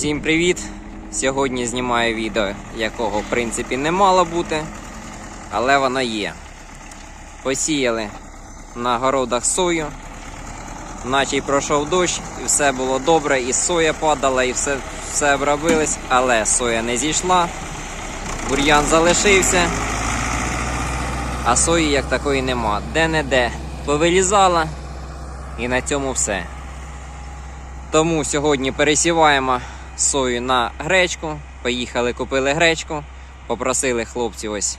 Всім привіт! Сьогодні знімаю відео, якого в принципі не мало бути, але воно є. Посіяли на городах сою, наче й пройшов дощ, і все було добре, і соя падала, і все, все обробилось, але соя не зійшла, бур'ян залишився, а сої як такої нема. Де-не-де повилізала, і на цьому все. Тому сьогодні пересіваємо сою на гречку. Поїхали, купили гречку, попросили хлопців ось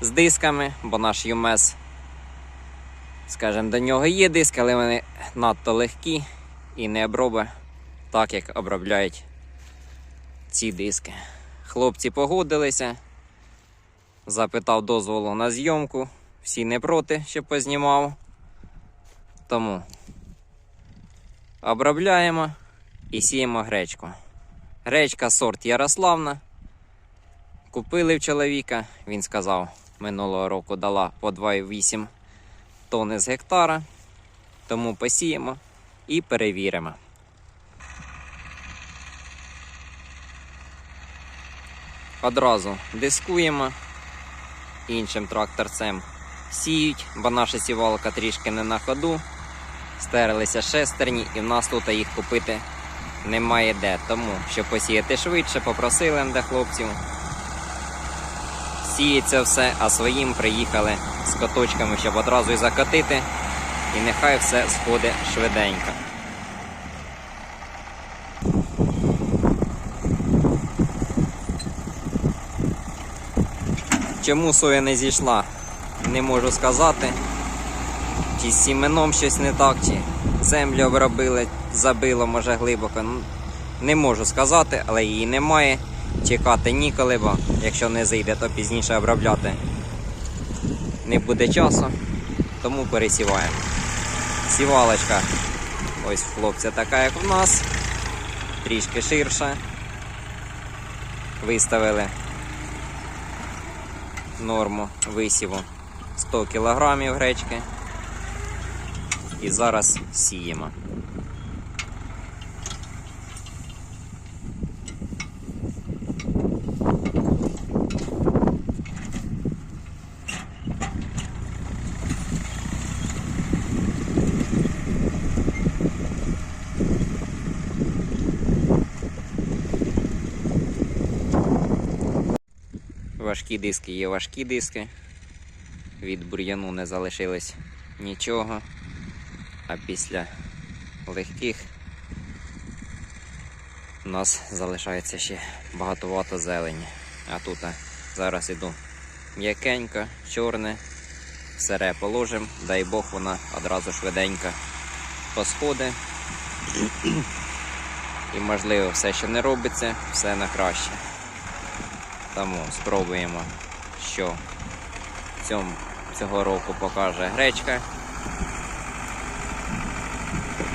з дисками, бо наш ЮМЕС, скажімо, до нього є диски, але вони надто легкі і не оброби так, як обробляють ці диски. Хлопці погодилися, запитав дозволу на зйомку, всі не проти, щоб познімав. Тому обробляємо і сіємо гречку. Гречка сорт Ярославна. Купили в чоловіка, він сказав, минулого року дала по 2,8 тонни з гектара. Тому посіємо і перевіримо. Одразу дискуємо іншим тракторцем сіють, бо наша сівалка трішки не на ходу стерлися шестерні, і в нас тут їх купити немає де. Тому, щоб посіяти швидше, попросили де хлопців. Сіється все, а своїм приїхали з коточками, щоб одразу і закотити. І нехай все сходить швиденько. Чому соя не зійшла? Не можу сказати. Чи з сіменом щось не так, чи землю обробили, забило, може глибоко. Ну, Не можу сказати, але її немає. Чекати ніколи, бо якщо не зайде, то пізніше обробляти не буде часу, тому пересіваємо. Сівалочка, ось хлопця така, як в нас, трішки ширша. Виставили норму висіву 100 кг гречки. І зараз сіємо. Важкі диски є важкі диски. Від бур'яну не залишилось нічого. А після легких у нас залишається ще багатовато зелені. А тут зараз іду м'якенько, чорне, сере положимо, дай Бог вона одразу швиденько посходить. І можливо все, що не робиться, все на краще. Тому спробуємо, що цього року покаже гречка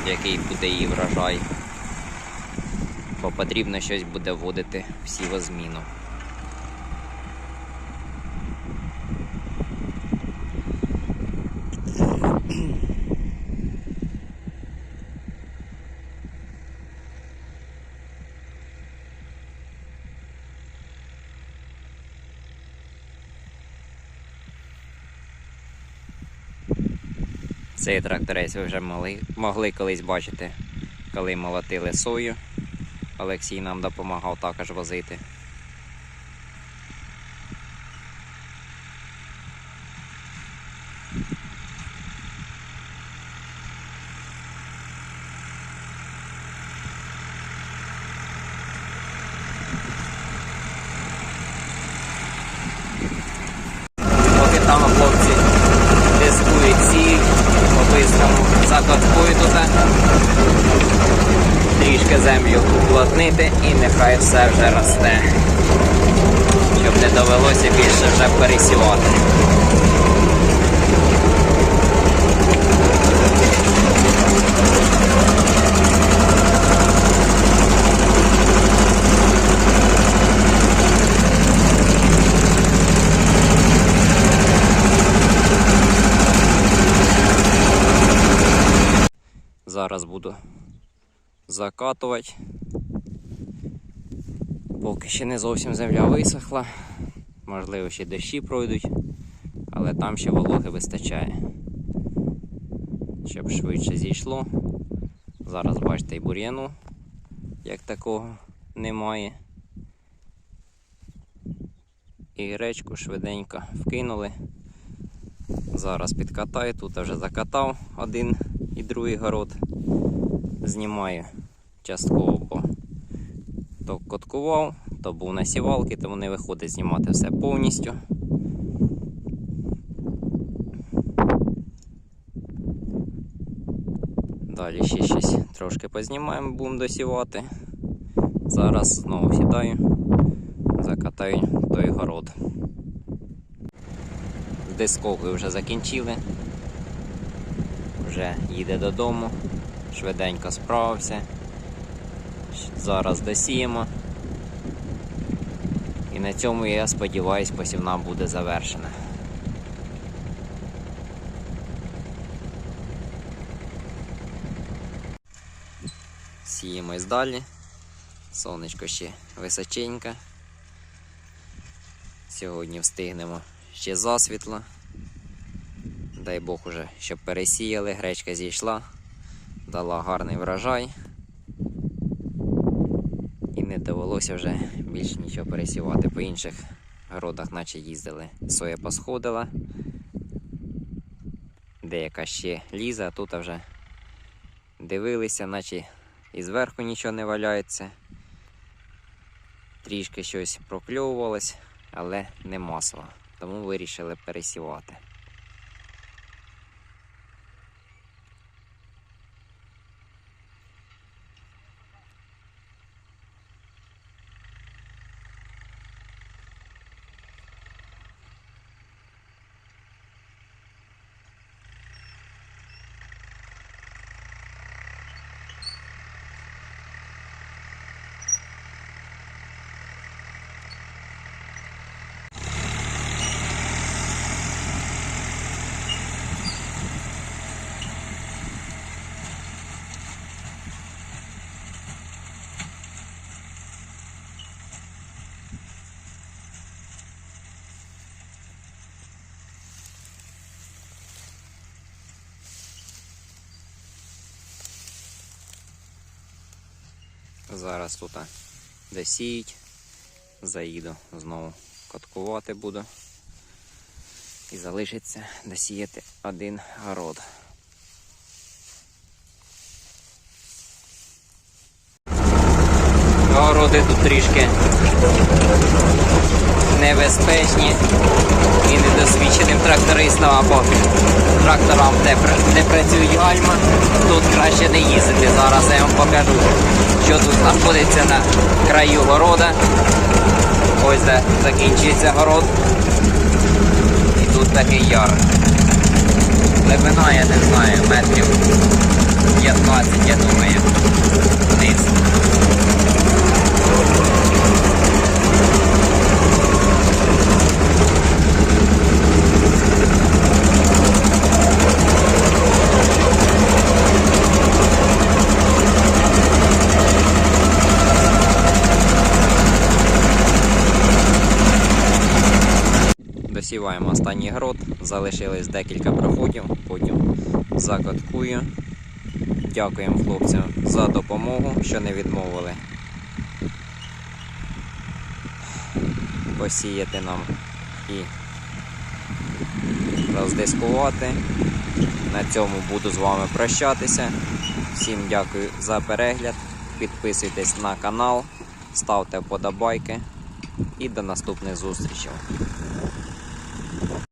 який буде її врожай. Бо потрібно щось буде вводити в сівозміну. Цей тракторець ви вже могли, могли колись бачити, коли молотили сою. Олексій нам допомагав також возити. Поки там хлопці дискують ці по-бистрому туди. Трішки землю уплотнити і нехай все вже росте. Щоб не довелося більше вже пересівати. Зараз буду закатувати. Поки ще не зовсім земля висохла. Можливо, ще дощі пройдуть, але там ще вологи вистачає. Щоб швидше зійшло. Зараз бачите і бур'яну, як такого немає. І гречку швиденько вкинули. Зараз підкатаю, тут вже закатав один і другий город. Знімаю частково, бо то коткував, то був на сівалки, тому не виходить знімати все повністю. Далі ще щось трошки познімаємо, будемо досівати. Зараз знову сідаю, закатаю той город. З дисковкою вже закінчили. Вже їде додому, швиденько справився. Зараз досіємо. І на цьому я сподіваюсь, посівна буде завершена. Сіємось далі. Сонечко ще височеньке. Сьогодні встигнемо ще засвітло. Дай Бог уже, щоб пересіяли, гречка зійшла, дала гарний врожай. І не довелося вже більш нічого пересівати. По інших городах, наче їздили, соя посходила. Деяка ще лізе, а тут вже дивилися, наче і зверху нічого не валяється. Трішки щось прокльовувалось, але не масово. Тому вирішили пересівати. Зараз тут досіють, заїду, знову каткувати буду. І залишиться досіяти один город. Городи тут трішки небезпечні і недосвідченим трактористам або тракторам, де, де працюють гальма, тут краще не їздити. Зараз я вам покажу, що тут знаходиться на краю города. Ось де закінчується город. І тут такий яр. Глибина, я не знаю, метрів 15, я думаю. Вниз. Досіваємо останній грот, залишилось декілька проходів, потім закаткую. Дякуємо хлопцям за допомогу, що не відмовили. Посіяти нам і роздискувати. На цьому буду з вами прощатися. Всім дякую за перегляд. Підписуйтесь на канал, ставте вподобайки і до наступних зустрічей.